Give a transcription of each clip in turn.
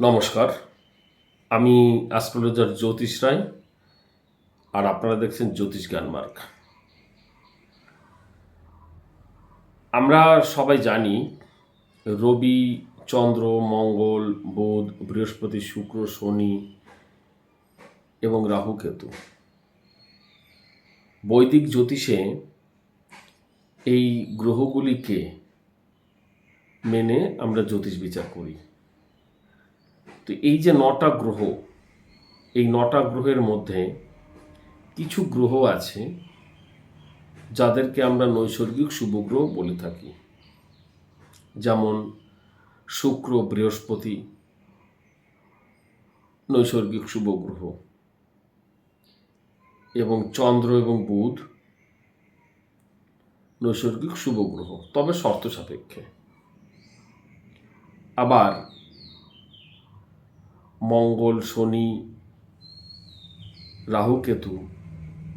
নমস্কার। আমি অ্যাস্ট্রোলজার জ্যোতিষ রায়, আর আপনারা দেখছেন জ্যোতিষ জ্ঞানমার্গ আমরা সবাই জানি, রবি, চন্দ্র, মঙ্গল, বুধ, বৃহস্পতি, শুক্র, শনি এবং রাহু, কেতু। বৈদিক জ্যোতিষে এই গ্রহগুলিকে মেনে আমরা জ্যোতিষ বিচার করি। তো এই যে নটা গ্রহ, এই নটা গ্রহের মধ্যে কিছু গ্রহ আছে যাদেরকে আমরা নৈসর্গিক শুভগ্রহ বলে থাকি। যেমন শুক্র, বৃহস্পতি নৈসর্গিক শুভগ্রহ এবং চন্দ্র এবং বুধ নৈসর্গিক শুভগ্রহ তবে শর্ত সাপেক্ষে। আবার মঙ্গল, শনি, রাহু, কেতু,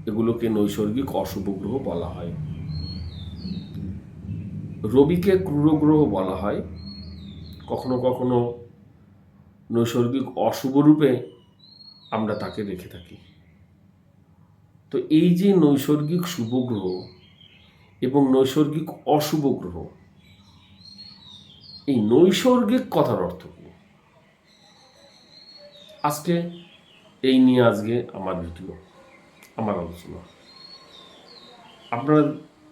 এগুলোকে নৈসর্গিক অশুভ গ্রহ বলা হয়। রবিকে ক্রূর গ্রহ বলা হয়। কখনো কখনো নৈসর্গিক অশুভ রূপে আমরা তাকে রেখে থাকি। তো এই যে নৈসর্গিক শুভ গ্রহ এবং নৈসর্গিক অশুভ গ্রহ, এই নৈসর্গিক কথার অর্থ কি? আজকে এই নিয়ে আজকে আমার ভিডিও, আমার আলোচনা। আপনারা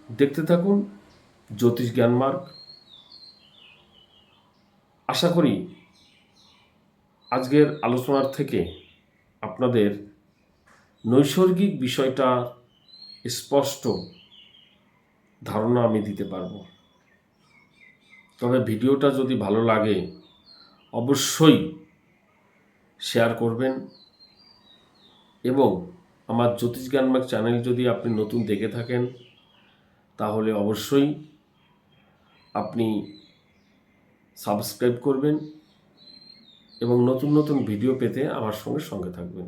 দেখতে থাকুন জ্যোতিষ জ্ঞানমার্গ আশা করি আজকের আলোচনার থেকে আপনাদের নৈসর্গিক বিষয়টা স্পষ্ট ধারণা আমি দিতে পারব। তবে ভিডিওটা যদি ভালো লাগে, অবশ্যই শেয়ার করবেন। এবং আমার জ্যোতিষ জ্ঞানমার্গ চ্যানেল যদি আপনি নতুন দেখে থাকেন, তাহলে অবশ্যই আপনি সাবস্ক্রাইব করবেন এবং নতুন নতুন ভিডিও পেতে আমার সঙ্গে সঙ্গে থাকবেন।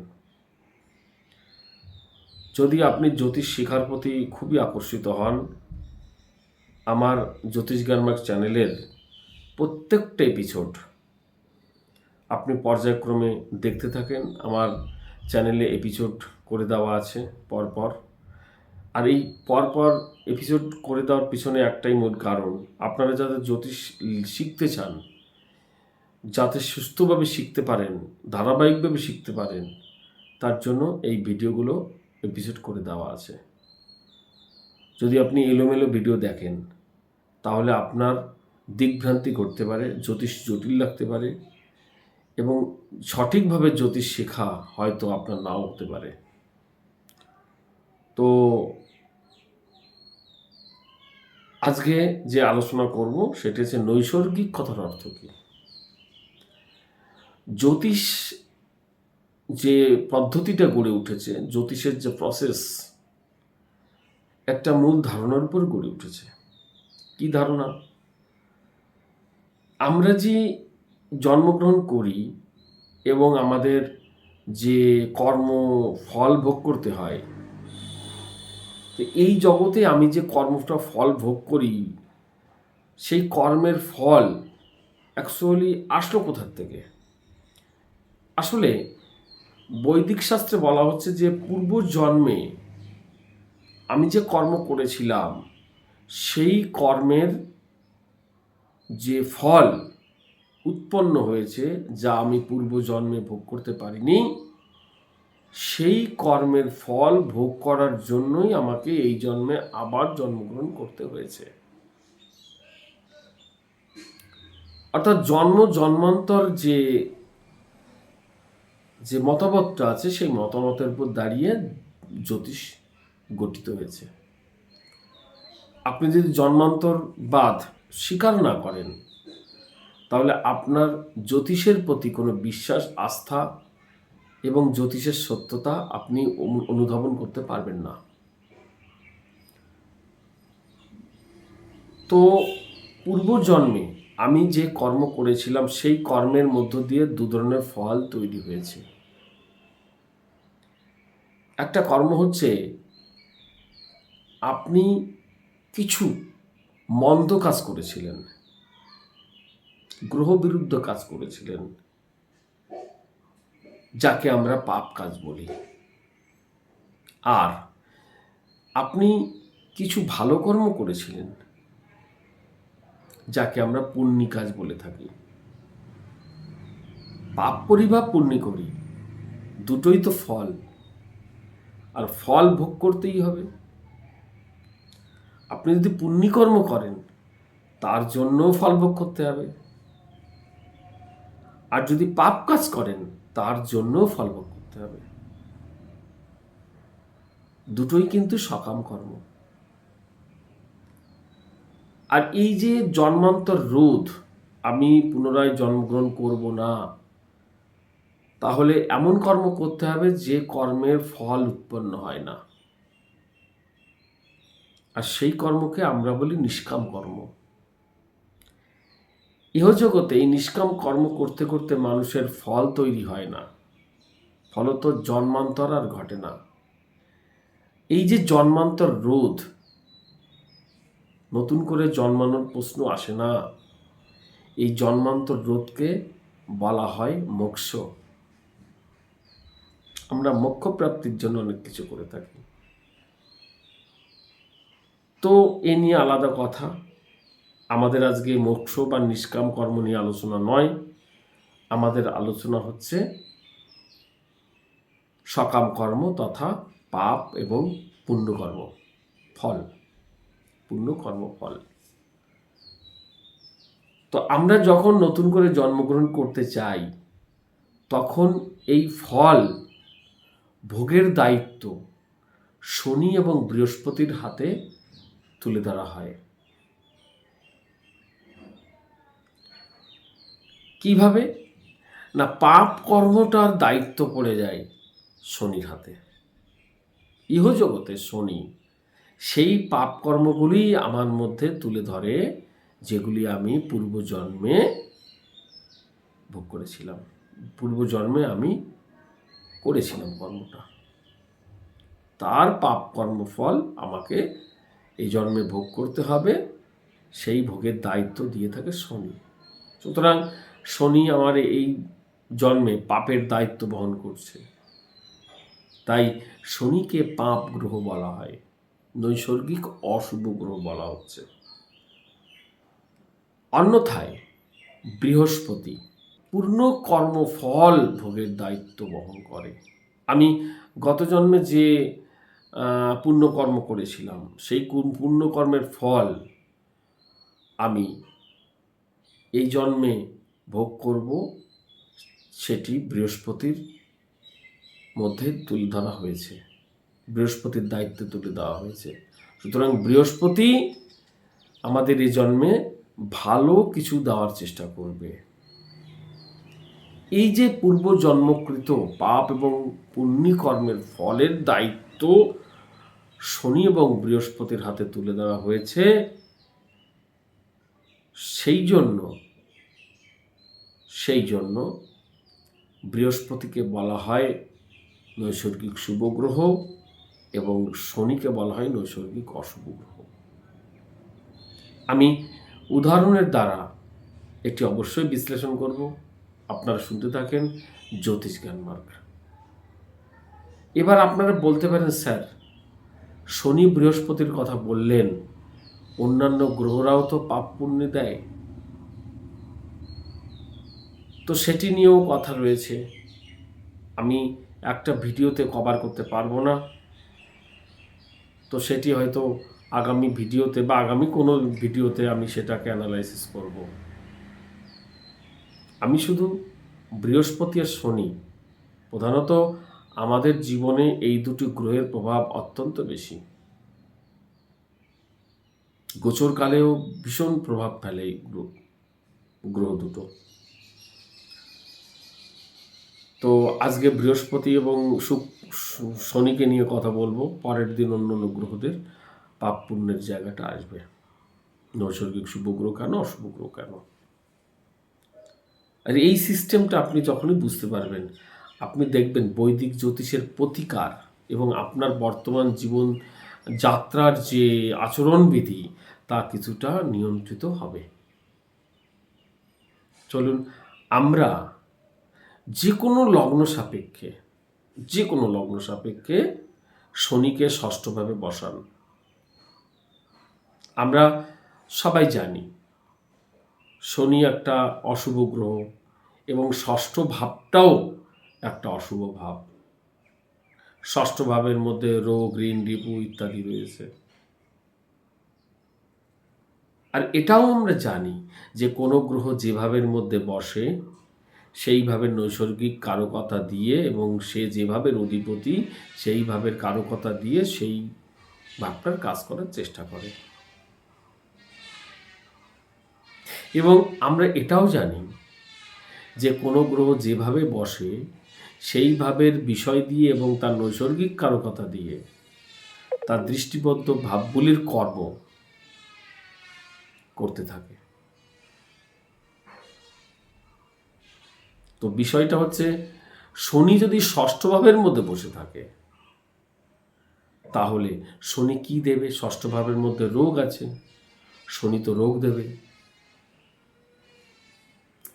যদি আপনি জ্যোতিষ শিখার প্রতি খুবই আকর্ষিত হন, আমার জ্যোতিষ জ্ঞানমার্গ চ্যানেলের প্রত্যেকটা এপিসোড আপনি পর্যায়ক্রমে দেখতে থাকেন। আমার চ্যানেলে এপিসোড করে দেওয়া আছে পরপর। আর এই পরপর এপিসোড করে দেওয়ার পিছনে একটাই মূল কারণ, আপনারা যাতে জ্যোতিষ শিখতে চান, যাতে সুস্থভাবে শিখতে পারেন, ধারাবাহিকভাবে শিখতে পারেন, তার জন্য এই ভিডিওগুলো এপিসোড করে দেওয়া আছে। যদি আপনি এলোমেলো ভিডিও দেখেন, তাহলে আপনার দিকভ্রান্তি ঘটতে পারে, জ্যোতিষ জটিল লাগতে পারে এবং সঠিকভাবে জ্যোতিষ শেখা হয়তো আপনার নাও হতে পারে। তো আজকে যে আলোচনা করব সেটা হচ্ছে নৈসর্গিক কথার অর্থ কী? জ্যোতিষ যে পদ্ধতিটা গড়ে উঠেছে, জ্যোতিষের যে প্রসেস একটা মূল ধারণার উপর গড়ে উঠেছে। কি ধারণা? আমরা যে জন্মগ্রহণ করি এবং আমাদের যে কর্ম ফল ভোগ করতে হয়, তো এই জগতে আমি যে কর্মটা ফল ভোগ করি, সেই কর্মের ফল অ্যাকচুয়ালি আসলো কোথার থেকে? আসলে বৈদিক শাস্ত্রে বলা হচ্ছে যে পূর্ব জন্মে আমি যে কর্ম করেছিলাম, সেই কর্মের যে ফল উৎপন্ন হয়েছে, যা আমি পূর্বজন্মে ভোগ করতে পারিনি। সেই কর্মের ফল ভোগ করার জন্যই আমাকে এই জন্মে আবার জন্মগ্রহণ করতে হয়েছে। অর্থাৎ জন্ম, জন্মান্তর যে যে মতামতটা আছে, সেই মতামতের উপর দাঁড়িয়ে জ্যোতিষ গঠিত হয়েছে। আপনি যদি জন্মান্তরবাদ স্বীকার না করেন তাহলে আপনার জ্যোতিষের প্রতি কোনো বিশ্বাস, আস্থা এবং জ্যোতিষের সত্যতা আপনি অনুধাবন করতে পারবেন না। তো পূর্বজন্মে আমি যে কর্ম করেছিলাম, সেই কর্মের মধ্য দিয়ে দু ধরনের ফল তৈরি হয়েছে। একটা কর্ম হচ্ছে আপনি কিছু মন্দ কাজ করেছিলেন। গ্রহ বিরুদ্ধ কাজ করেছিলেন, যাকে আমরা পাপ কাজ বলি। আর আপনি কিছু ভালো কর্ম করেছিলেন, যাকে আমরা পুণ্যি কাজ বলে থাকি। পাপ করি বা পুণ্যি করি, দুটোই তো ফল। আর ফল ভোগ করতেই হবে। আপনি যদি পুণ্যিকর্ম করেন, তার জন্যও ফল ভোগ করতে হবে। আর যদি পাপ কাজ করেন, তার জন্যও ফল ভোগ করতে হবে। দুটোই কিন্তু সকাম কর্ম। আর এই যে জন্মান্তর রোধ, আমি পুনরায় জন্মগ্রহণ করব না, তাহলে এমন কর্ম করতে হবে যে কর্মের ফল উৎপন্ন হয় না। আর সেই কর্মকে আমরা বলি নিষ্কাম কর্ম। ইহজগতে এই নিষ্কাম কর্ম করতে করতে মানুষের ফল তৈরি হয় না। ফলত জন্মান্তর আর ঘটে না। এই যে জন্মান্তর রোধ, নতুন করে জন্মানোর প্রশ্ন আসে না। এই জন্মান্তর রোধকে বলা হয় মোক্ষ। আমরা মোক্ষ প্রাপ্তির জন্য অনেক কিছু করে থাকি। তো এ নিয়ে আলাদা কথা। আমাদের আজকে মোক্ষ বা নিষ্কাম কর্ম নিয়ে আলোচনা নয়। আমাদের আলোচনা হচ্ছে সকাম কর্ম তথা পাপ এবং পুণ্যকর্ম, ফল পুণ্যকর্ম, ফল। তো আমরা যখন নতুন করে জন্মগ্রহণ করতে চাই, তখন এই ফল ভোগের দায়িত্ব শনি এবং বৃহস্পতির হাতে তুলে ধরা হয়। কীভাবে? না, পাপ কর্মটার দায়িত্ব পড়ে যায় শনির হাতে। ইহজগতে শনি সেই পাপ কর্মগুলি আমার মধ্যে তুলে ধরে, যেগুলি আমি পূর্বজন্মে ভোগ করেছিলাম। পূর্বজন্মে আমি করেছিলাম কর্মটা। তার পাপ কর্মফল আমাকে এই জন্মে ভোগ করতে হবে। সেই ভোগের দায়িত্ব দিয়ে থাকে শনি। সুতরাং শনি আমার এই জন্মে পাপের দায়িত্ব বহন করছে। তাই শনিকে পাপ গ্রহ বলা হয়, নৈসর্গিক অশুভ গ্রহ বলা হচ্ছে। অন্যথায় বৃহস্পতি পূর্ণ কর্মফল ভোগের দায়িত্ব বহন করে। আমি গত জন্মে যে পুণ্যকর্ম করেছিলাম, সেই পুণ্যকর্মের ফল আমি এই জন্মে ভোগ করব, সেটি বৃহস্পতির মধ্যে তুলে ধরা হয়েছে। বৃহস্পতির দায়িত্বে তুলে দেওয়া হয়েছে। সুতরাং বৃহস্পতি আমাদের এই জন্মে ভালো কিছু দেওয়ার চেষ্টা করবে। এই যে পূর্ব জন্মকৃত পাপ এবং পুণ্যকর্মের ফলের দায়িত্ব শনি এবং বৃহস্পতির হাতে তুলে দেওয়া হয়েছে, সেই জন্য সেই জন্য বৃহস্পতিকে বলা হয় নৈসর্গিক শুভ গ্রহ এবং শনিকে বলা হয় নৈসর্গিক অশুভ গ্রহ। আমি উদাহরণের দ্বারা এটি অবশ্যই বিশ্লেষণ করব। আপনারা শুনতে থাকেন জ্যোতিষ জ্ঞানমার্গ এবার আপনারা বলতে পারেন, স্যার, শনি বৃহস্পতির কথা বললেন, অন্যান্য গ্রহরাও তো পাপ পুণ্য দেয়। তো সেটি নিয়েও কথা রয়েছে। আমি একটা ভিডিওতে কভার করতে পারব না। তো সেটি হয়তো আগামী ভিডিওতে বা আগামী কোনো ভিডিওতে আমি সেটাকে অ্যানালাইসিস করব। আমি শুধু বৃহস্পতি আর শনি, প্রধানত আমাদের জীবনে এই দুটি গ্রহের প্রভাব অত্যন্ত বেশি। গোচরকালেও ভীষণ প্রভাব ফেলে এই গ্রহ দুটো। তো আজকে বৃহস্পতি এবং শুক শনিকে নিয়ে কথা বলব। পরের দিন অন্য অন্য গ্রহদের পাপ পুণ্যের জায়গাটা আসবে। নৈসর্গিক শুভ গ্রহ কেন, অশুভ গ্রহ কেন? আর এই সিস্টেমটা আপনি যখনই বুঝতে পারবেন, আপনি দেখবেন বৈদিক জ্যোতিষের প্রতিকার এবং আপনার বর্তমান জীবন যাত্রার যে আচরণবিধি, তা কিছুটা নিয়ন্ত্রিত হবে। চলুন, আমরা যে কোনো লগ্ন সাপেক্ষে যে কোনো লগ্ন সাপেক্ষে শনিকে ষষ্ঠভাবে বসান। আমরা সবাই জানি, শনি একটা অশুভ গ্রহ এবং ষষ্ঠ ভাবটাও একটা অশুভ ভাব। ষষ্ঠ ভাবের মধ্যে রোগ, ঋণ, রিপু ইত্যাদি রয়েছে। আর এটাও আমরা জানি যে কোনো গ্রহ যেভাবের মধ্যে বসে সেইভাবে নৈসর্গিক কারকতা দিয়ে এবং সে যেভাবে অধিপতি সেইভাবে কারকতা দিয়ে সেই ভাবটার কাজ করার চেষ্টা করে। এবং আমরা এটাও জানি যে কোনো গ্রহ যেভাবে বসে, সেইভাবের বিষয় দিয়ে এবং তার নৈসর্গিক কারকতা দিয়ে তার দৃষ্টিবদ্ধ ভাবগুলির কর্ম করতে থাকে। তো বিষয়টা হচ্ছে, শনি যদি ষষ্ঠ ভাবের মধ্যে বসে থাকে, তাহলে শনি কি দেবে? ষষ্ঠ ভাবের মধ্যে রোগ আছে, শনি তো রোগ দেবে।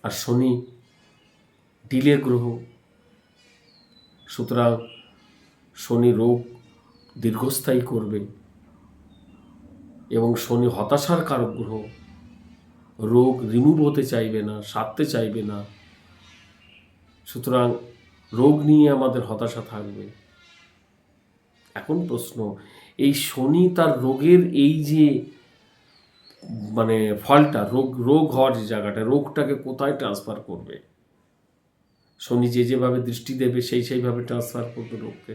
আর শনি ডিলে গ্রহ, সুতরাং শনি রোগ দীর্ঘস্থায়ী করবে এবং শনি হতাশার কারক গ্রহ, রোগ রিমুভ হতে চাইবে না, সারতে চাইবে না। সুতরাং রোগ নিয়ে আমাদের হতাশা থাকবে। এখন প্রশ্ন, এই শনি তার রোগের এই যে মানে ফলটা, রোগ রোগ হওয়ার যে জায়গাটা, রোগটাকে কোথায় ট্রান্সফার করবে? শনি যে যেভাবে দৃষ্টি দেবে, সেই সেইভাবে ট্রান্সফার করবে রোগকে।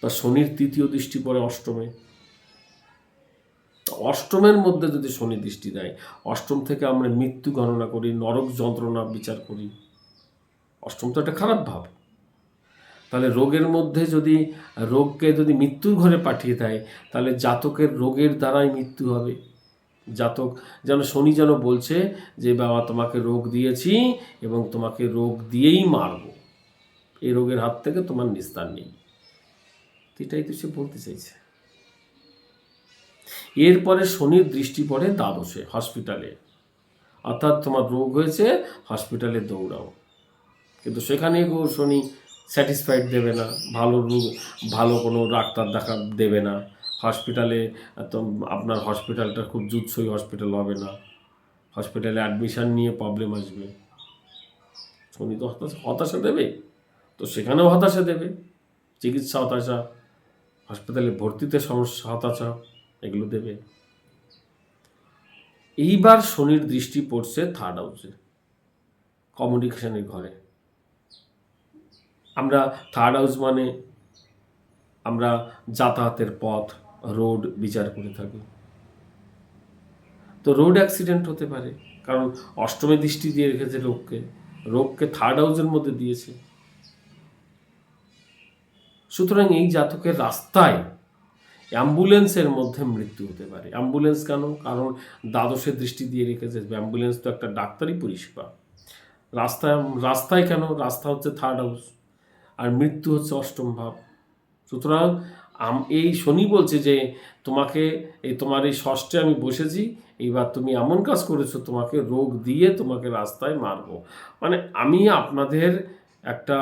তা শনির তৃতীয় দৃষ্টি পড়ে অষ্টমে। অষ্টমের মধ্যে যদি শনি দৃষ্টি দেয়, অষ্টম থেকে আমরা মৃত্যু গণনা করি, নরক যন্ত্রণা বিচার করি। অষ্টম তো একটা খারাপ ভাব। তাহলে রোগের মধ্যে যদি, রোগকে যদি মৃত্যুর ঘরে পাঠিয়ে দেয়, তাহলে জাতকের রোগের দ্বারাই মৃত্যু হবে। জাতক যেন, শনি যেন বলছে যে, বাবা, তোমাকে রোগ দিয়েছি এবং তোমাকে রোগ দিয়েই মারব। এই রোগের হাত থেকে তোমার নিস্তার নেই। এটাই তো সে বলতে চাইছে। এরপরে শনির দৃষ্টি পড়ে দ্বাদশে, হসপিটালে। অর্থাৎ তোমার রোগ হয়েছে, হসপিটালে দৌড়াও। কিন্তু সেখানে গো শনি স্যাটিসফাইড দেবে না। ভালো ভালো কোনো ডাক্তার দেখা দেবে না। হসপিটালে, তো আপনার হসপিটালটা খুব জুৎসই হসপিটাল হবে না। হসপিটালে অ্যাডমিশান নিয়ে প্রবলেম আসবে। শনি তো হতাশা হতাশা দেবে। তো সেখানেও হতাশা দেবে। চিকিৎসা হতাশা হাসপাতালে ভর্তিতে সমস্যা, হতাশা, এগুলো দেবে। এইবার শনির দৃষ্টি পড়ছে থার্ড হাউসে কমিউনিকেশনের ঘরে। আমরা থার্ড হাউস মানে আমরা যাতায়াতের পথ রোড বিচার করে থাকি। তো রোড অ্যাক্সিডেন্ট হতে পারে, কারণ অষ্টমী দৃষ্টি দিয়ে রেখেছে রোগকে রোগকে থার্ড হাউসের মধ্যে দিয়েছে। সুতরাং এই জাতকের রাস্তায় অ্যাম্বুলেন্সের মধ্যে মৃত্যু হতে পারে। অ্যাম্বুলেন্স কেন? কারণ দ্বাদশের দৃষ্টি দিয়ে রেখেছে অ্যাম্বুলেন্স তো একটা ডাক্তারি পরিষেবা। রাস্তায় রাস্তায় কেন? রাস্তা হচ্ছে থার্ড হাউস আর মৃত্যু হচ্ছে অষ্টম ভাব। সুতরাং এই শনি বলছে যে তোমাকে, এই তোমার এই ষষ্ঠে আমি বসেছি, এইবার তুমি এমন কাজ করেছ, তোমাকে রোগ দিয়ে তোমাকে রাস্তায় মারবো। মানে আমি আপনাদের একটা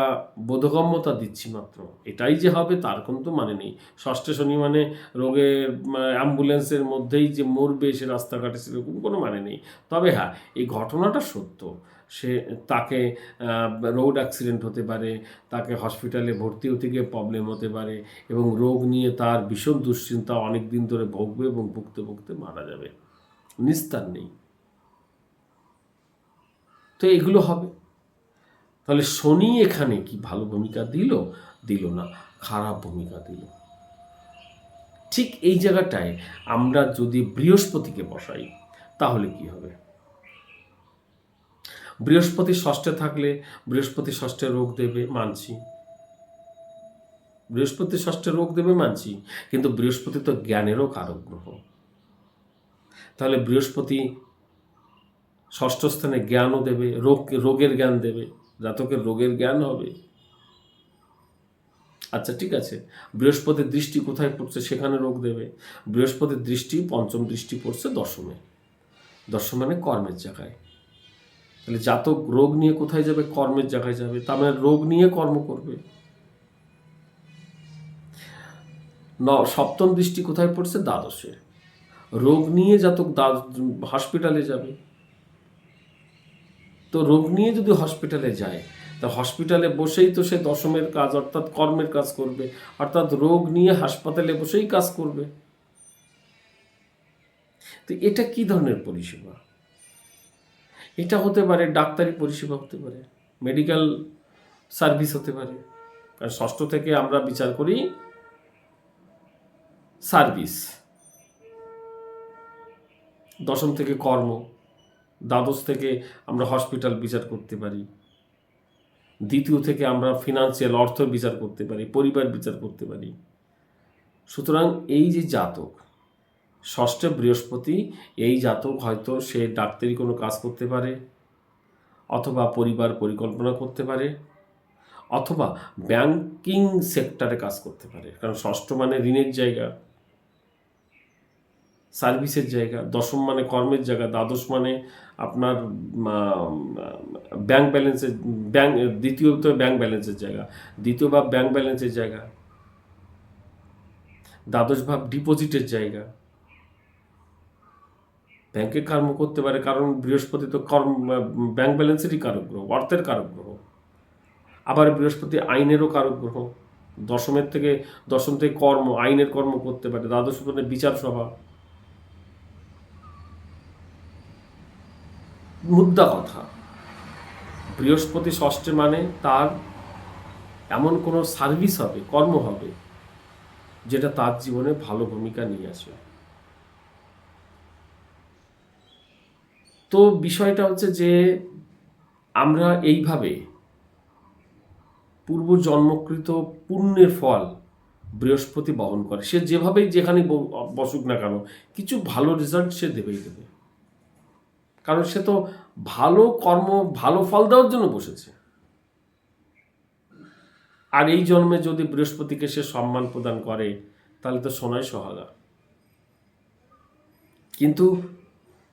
বোধগম্যতা দিচ্ছি মাত্র। এটাই যে হবে তার কিন্তু মানে নেই। ষষ্ঠে শনি মানে রোগের অ্যাম্বুলেন্সের মধ্যেই যে মরবে সে রাস্তাঘাটে সেরকম কোনো মানে নেই। তবে হ্যাঁ এই ঘটনাটা সত্য। সে তাকে রোড অ্যাক্সিডেন্ট হতে পারে, তাকে হসপিটালে ভর্তি হতে গিয়ে প্রবলেম হতে পারে এবং রোগ নিয়ে তার ভীষণ দুশ্চিন্তা অনেক দিন ধরে ভোগবে এবং ভুগতে ভুগতে মারা যাবে। নিস্তার নেই। তো এগুলো হবে। তাহলে শনি এখানে কি ভালো ভূমিকা দিল? দিল না, খারাপ ভূমিকা দিল। ঠিক এই জায়গাটায় আমরা যদি বৃহস্পতিকে বসাই, তাহলে কি হবে? বৃহস্পতি ষষ্ঠে থাকলে বৃহস্পতি ষষ্ঠে রোগ দেবে মানছি বৃহস্পতি ষষ্ঠে রোগ দেবে মানছি কিন্তু বৃহস্পতি তো জ্ঞানেরও কারক গ্রহ। তাহলে বৃহস্পতি ষষ্ঠ স্থানে জ্ঞানও দেবে, রোগ, রোগের জ্ঞান দেবে, জাতকের রোগের জ্ঞান হবে। আচ্ছা ঠিক আছে। বৃহস্পতির দৃষ্টি কোথায় পড়ছে সেখানে রোগ দেবে। বৃহস্পতির দৃষ্টি, পঞ্চম দৃষ্টি পড়ছে দশমে। দশম মানে কর্মের জায়গায়। তাহলে জাতক রোগ নিয়ে কোথায় যাবে? কর্মের জায়গায় যাবে। তার মানে রোগ নিয়ে কর্ম করবে। ন, সপ্তম দৃষ্টি কোথায় পড়ছে? দ্বাদশে। রোগ নিয়ে জাতক হসপিটালে যাবে। তো রোগ নিয়ে যদি হসপিটালে যায়, তা হসপিটালে বসেই তো সে দশমের কাজ, অর্থাৎ কর্মের কাজ করবে। অর্থাৎ রোগ নিয়ে হাসপাতালে বসেই কাজ করবে। তো এটা কি ধরনের পরিষেবা? এটা হতে পারে, ডাক্তারি পরিষেবা হতে পারে মেডিকেল সার্ভিস হতে পারে। কারণ ষষ্ঠ থেকে আমরা বিচার করি সার্ভিস দশম থেকে কর্ম, দ্বাদশ থেকে আমরা হসপিটাল বিচার করতে পারি। দ্বিতীয় থেকে আমরা ফিনান্সিয়াল অর্থ বিচার করতে পারি, পরিবার বিচার করতে পারি। সুতরাং এই যে জাতক ষষ্ঠে বৃহস্পতি, এই জাতক হয়তো সে ডাক্তারি কোনো কাজ করতে পারে, অথবা পরিবার পরিকল্পনা করতে পারে, অথবা ব্যাংকিং সেক্টরে কাজ করতে পারে। কারণ ষষ্ঠ মানে ঋণের জায়গা সার্ভিসের জায়গা, দশম মানে কর্মের জায়গা, দ্বাদশ মানে আপনার ব্যাংক ব্যালেন্সের ব্যাংক দ্বিতীয়ত ব্যাংক ব্যালেন্সের জায়গা, দ্বিতীয় ভাব ব্যাংক ব্যালেন্সের জায়গা, দ্বাদশ ভাব ডিপোজিটের জায়গা। ব্যাংকে কর্ম করতে পারে, কারণ বৃহস্পতি তো কর্ম, ব্যাংক ব্যালেন্সেরই কারক গ্রহ অর্থের কারক গ্রহ আবার বৃহস্পতি আইনেরও কারক গ্রহ দশমের থেকে, দশম থেকে কর্ম, আইনের কর্ম করতে পারে, দ্বাদশ বিচার সভা। মুদ্রা কথা। বৃহস্পতি ষষ্ঠে মানে তার এমন কোনো সার্ভিস হবে, কর্ম হবে, যেটা তার জীবনে ভালো ভূমিকা নিয়ে আসবে তো বিষয়টা হচ্ছে যে আমরা এইভাবে পূর্ব জন্মকৃত পুণ্যের ফল বৃহস্পতি বহন করে। সে যেভাবেই যেখানে বসুক না কেন, কিছু ভালো রেজাল্ট সে দেবেই দেবে। কারণ সে তো ভালো কর্ম, ভালো ফল দেওয়ার জন্য বসেছে। আর এই জন্মে যদি বৃহস্পতিকে সে সম্মান প্রদান করে, তাহলে তো সোনায় সোহাগা। কিন্তু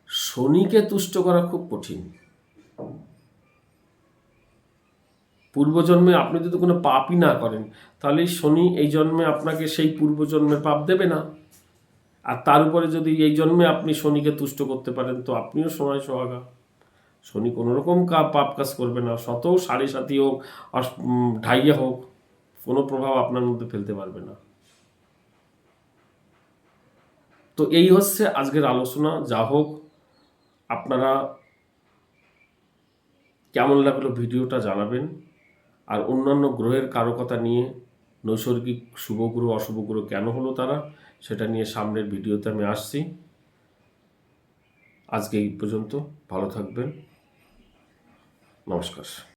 শনিকে তুষ্ট করা খুব কঠিন। পূর্বজন্মে আপনি যদি কোনো পাপই না করেন, তাহলে শনি এই জন্মে আপনাকে সেই পূর্বজন্মের পাপ দেবে না। আর তার উপরে যদি এই জন্মে আপনি শনিকে তুষ্ট করতে পারেন, তো আপনিও সময় সোহাগা। শনি কোনো রকম পাপ কাজ করবে না। শত সাড়ে সাথী হোক ঢাইয়া হোক, কোনো প্রভাব আপনার মধ্যে ফেলতে পারবে না। তো এই হচ্ছে আজকের আলোচনা। যা হোক আপনারা কেমন লাগল ভিডিওটা জানাবেন? আর অন্যান্য গ্রহের কারকতা নিয়ে নৈসর্গিক শুভ গ্রহ অশুভ গ্রহ কেন হলো তারা, সেটা নিয়ে সামনের ভিডিওতে আমি আসছি। আজকে এই পর্যন্ত ভালো থাকবেন। নমস্কার।